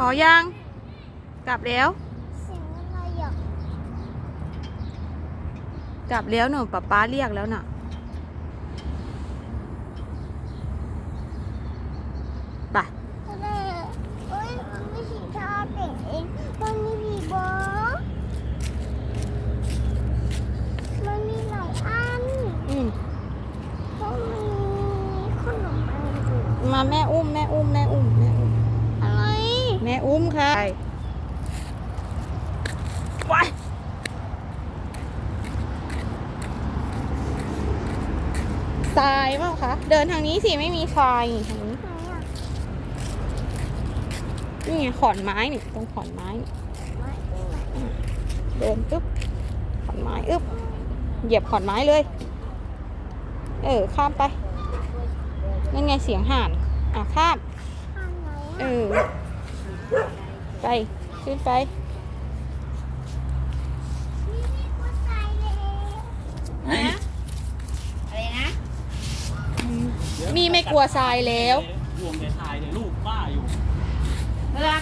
อยัง กลับแล้วเสียงอะไรอะกลับแล้วหนูป๊าป๊าเรียกแล้วน่ะไปอะไรเอ้ยมันไม่ใช่ชาเด็กเองมันมีผีบอกมันมีหลายอันอืมเพราะมันมีขนมอะไรอยู่มาแม่อุ้มแม่อุ้มแม่อุ้มแม่อุ้มอะไรแม่ อุ้มค่ะไปทรายเปล่าคะ เดินทางนี้สิ ไม่มีทรายนี่ทางนี้ไหนอะนี่ไงขอนไม้นี่ตรงขอนไม้นี่ไม่ตรงไหนเดินอึ๊บขอนไม้อึ๊บเหยียบขอนไม้เลย เออ ข้ามไปนั่นไงเสียงห่าน อะ ข้ามอันไหนเออะอไป ขึ้นไปนี่นี่กูตายเลยอะไรนะมีไม่กลัวทรายแล้ว รวมแต่ทายเนี่ยลูกบ้าอยู่ เวลา